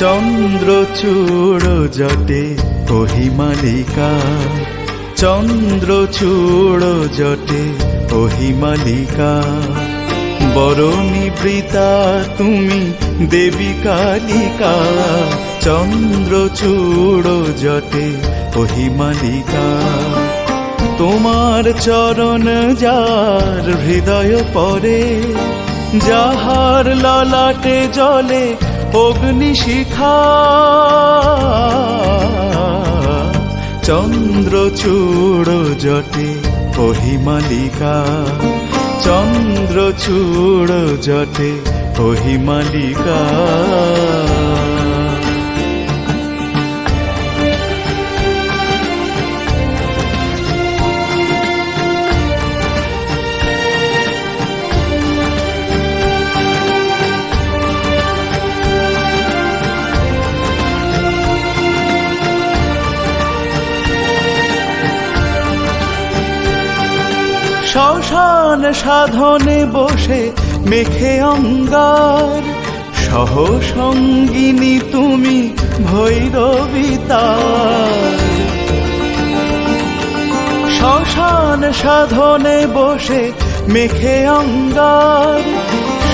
চন্দ্রচূড় জটে ওহিমালিকা চন্দ্রচূড় জটে ওহিমালিকা বরণী বৃতা তুমি দেবী কালিকা। চন্দ্রচূড় জটে ওহিমালিকা তোমার চরণ যার হৃদয় পরে, যাহার ললাটে জলে অগ্নিশিখা চন্দ্রচূড় জটে ওহিমালিকা চন্দ্রচূড় জটে ওহিমালিকা শ্মশান সাধনে বসে মেখে অঙ্গার। সহ সঙ্গিনী তুমি ভৈরবিতা শ্মশান সাধনে বসে মেখে অঙ্গার।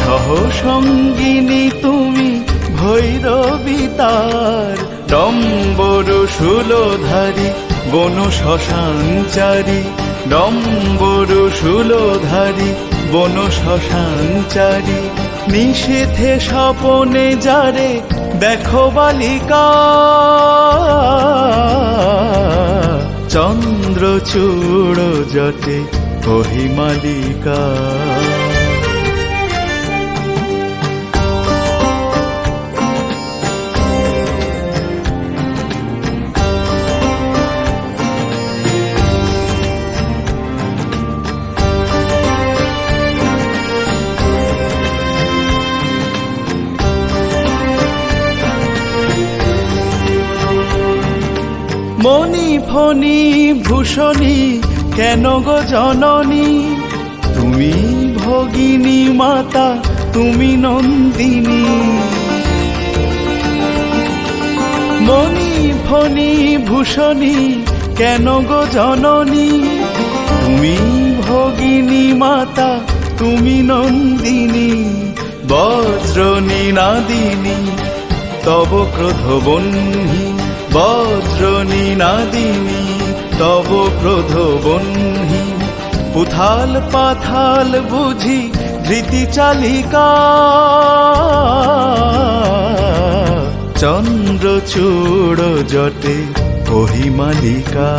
সহ সঙ্গিনী তুমি ভৈরবিতার ডম্বর শুলোধারী বন শ্মশানচারী ডম্বর শুলোধারী বন শ্মশানচারী নিষেধে স্বপনে যারে দেখো বালিকা। চন্দ্রচূড় জটে ওহিমালিকা মণি ফণি, ভূষণী, কেন গো জননী? তুমি ভগিনী মাতা, তুমি নন্দিনী। মণি ফণি, ভূষণী, কেন গো জননী? তুমি ভগিনী মাতা, তুমি নন্দিনী। বজ্র নিনাদিনী তব ক্রোধ বহ্নি বজ্র নিনাদিনী তব ক্রোধ বহ্নি উথাল পাথাল বুঝি ধৃতি চালিকা। চন্দ্র চন্দ্রচূড় জটে ওহিমালিকা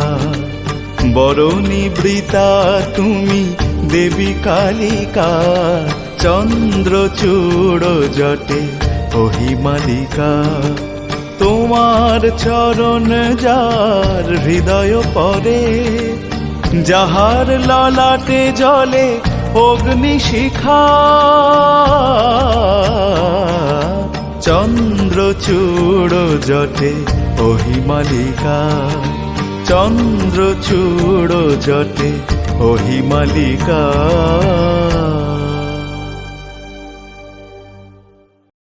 বরণী বৃতা তুমি দেবী কালিকা। চন্দ্র চন্দ্রচূড় জটে ওহিমালিকা তোমার চরণ যার হৃদয় পরে, যাহার ললাটে জলে অগ্নি অগ্নিশিখা চন্দ্রচূড় জটে ওহিমালিকা চন্দ্রচূড় জটে ওহিমালিকা